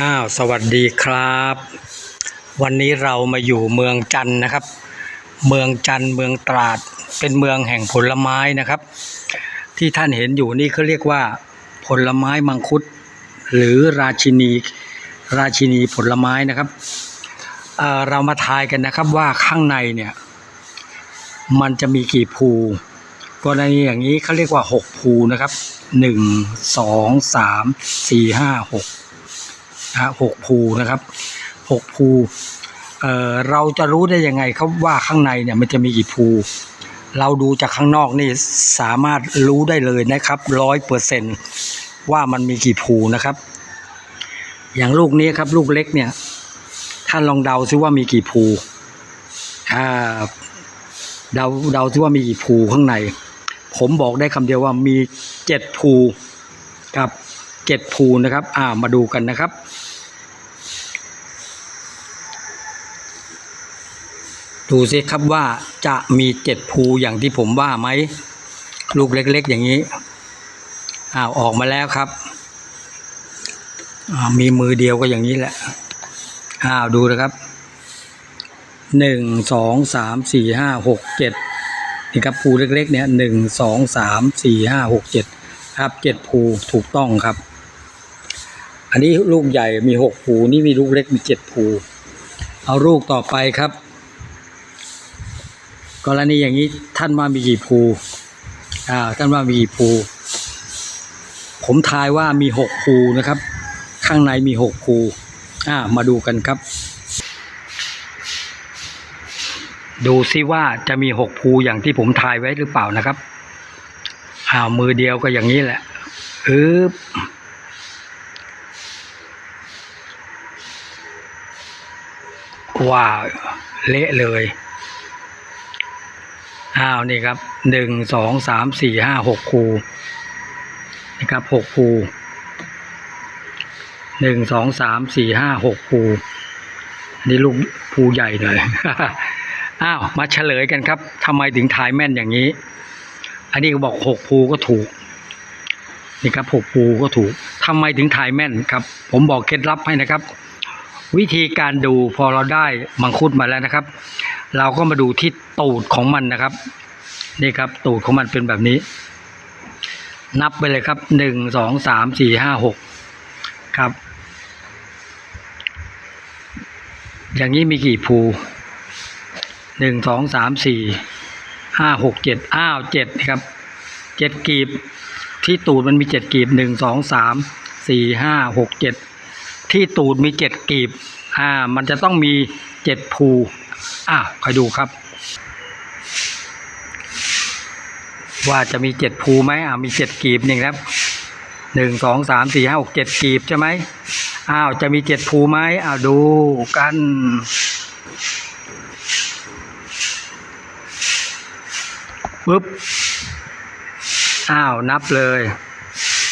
อ้าวสวัสดีครับ วันนี้เรามาอยู่เมืองจันนะครับ เมืองจันเมืองตราดเป็นเมืองแห่งผลไม้นะครับ ที่ท่านเห็นอยู่นี่เขาเรียกว่า ผลไม้มังคุด หรือราชินีราชินีผลไม้นะครับเเรามาทายกันนะครับว่าข้างในเนี่ย มันจะมีกี่ภูกรณีอย่างนี้เขาเรียกว่าหกภูนะครับหนึ่งสองสามสี่ห้าหก นะหกภูนะครับหกภูเอ่อเราจะรู้ได้ยังไงครับว่าข้างในเนี่ยมันจะมีกี่ภูเราดูจากข้างนอกนี่สามารถรู้ได้เลยนะครับร้อยเปอร์เซนว่ามันมีกี่ภูนะครับ อย่างลูกนี้ครับ ลูกเล็กเนี่ยท่านลองเดาซิว่ามีกี่ภูอ่าเดาเดาซิว่ามีกี่ภูข้างใน ผมบอกได้คำเดียวว่ามีเจ็ดภูกับเจ็ดภูนะครับ อ่ามาดูกันนะครับ ดูสิครับว่าจะมีเจ็ดภูอย่างที่ผมว่าไหม ลูกเล็กๆอย่างนี้อ้าวออกมาแล้วครับมีมือเดียวก็อย่างนี้แหละอ้าวดูนะครับหนึ่งสองสามสี่ห้าหกเจ็ดนี่ครับภูเล็กๆเนี่ยหนึ่งสองสามสี่ห้าหกเจ็ดครับเจ็ดภูถูกต้องครับ อันนี้ลูกใหญ่มีหกภูนี่มีลูกเล็กมีเจ็ดภูเอาลูกต่อไปครับ กรณีอย่างนี้ท่านว่ามีกี่ภูอ่าท่านว่ามีกี่ภูผมทายว่ามีหกภูนะครับ ข้างในมีหกภูอ่ามาดูกันครับ ดูซิว่าจะมีหกภูอย่างที่ผมทายไว้หรือเปล่านะครับอ้าวมือเดียวก็อย่างนี้แหละอึบว้าวเละเลย อ้าวนี่ครับหนึ่งสองสามสี่ห้าหกภูนะครับหกภูหนึ่งสองสามสี่ห้าหกภูอันนี้ลูกภูใหญ่หน่อย อ้าวมาเฉลยกันครับทำไมถึงทายแม่นอย่างนี้ อันนี้ก็บอกหกภูก็ถูกนี่ครับหกภูก็ถูกทำไมถึงทายแม่นครับ ผมบอกเคล็ดลับให้นะครับ วิธีการดูพอเราได้มังคุดมาแล้วนะครับ เราก็มาดูที่ตูดของมันนะครับ นี่ครับ ตูดของมันเป็นแบบนี้ นับไปเลยครับหนึ่งสองสามสี่ห้าหกครับ อย่างนี้มีกี่ภูหนึ่งสองสามสี่ห้าหกเจ็ดอ้าวเจ็ดครับเจ็ดกีบ ที่ตูดมันมีเจ็ดกีบหนึ่งสองสามสี่ห้าหกเจ็ดที่ตูดมีเจ็ดกีบอ่ามันจะต้องมีเจ็ดภู อ่าคอยดูครับ ว่าจะมีเจ็ดภูไหมอ่ามีเจ็ดกีบนี่ครับหนึ่งสองสามสี่ห้าหกเจ็ดกีบใช่ไหมอ้าวจะมีเจ็ดภูไหมอ้าวดูกันปุ๊บอ้าวนับเลย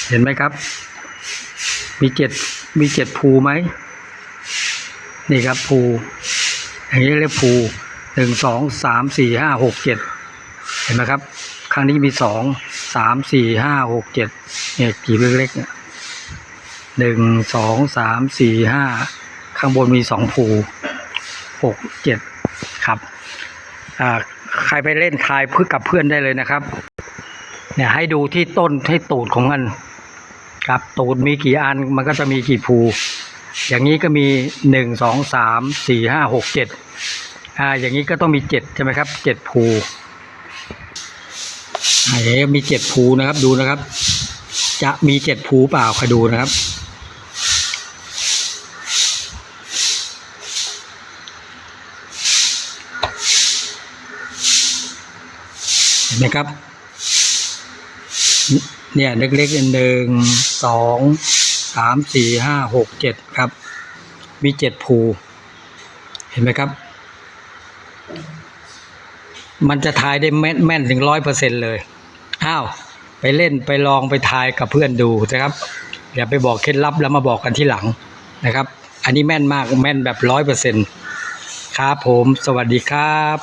เห็นไหมครับ มีเจ็ดมีเจ็ดภูไหมนี่ครับภู อย่างนี้เรียกภูหนึ่งสองสามสี่ห้าหกเจ็ดเห็นไหมครับ ครั้งนี้มีสองสามสี่ห้าหกเจ็ดเนี่ยกี่เล็กๆเนี่ยหนึ่งสองสามสี่ห้าข้างบนมีสองภูหกเจ็ดครับอ่าใครไปเล่นทายเพื่อกับเพื่อนได้เลยนะครับ เนี่ยให้ดูที่ต้นให้ตูดของมันครับตูดมีกี่อันมันก็จะมีกี่ภู อย่างนี้ก็มีหนึ่งสองสามสี่ห้าหกเจ็ดอ่าอย่างนี้ก็ต้องมีเจ็ดใช่ไหมครับเจ็ดภูอ่าอย่างนี้มีเจ็ดภูนะครับดูนะครับ จะมีเจ็ดภูเปล่าคอยดูนะครับเห็นไหมครับ เนี่ยเล็กๆหนึ่งสอง สามสี่ห้าหกเจ็ดครับ มีเจ็ดภูเห็นไหมครับ มันจะทายได้แม่นแม่นถึงร้อยเปอร์เซ็นเลยอ้าวไปเล่นไปลองไปทายกับเพื่อนดูนะครับอย่าไปบอกเคล็ดลับแล้วมาบอกกันที่หลังนะครับ อันนี้แม่นมากแม่นแบบร้อยเปอร์เซ็นครับผม สวัสดีครับ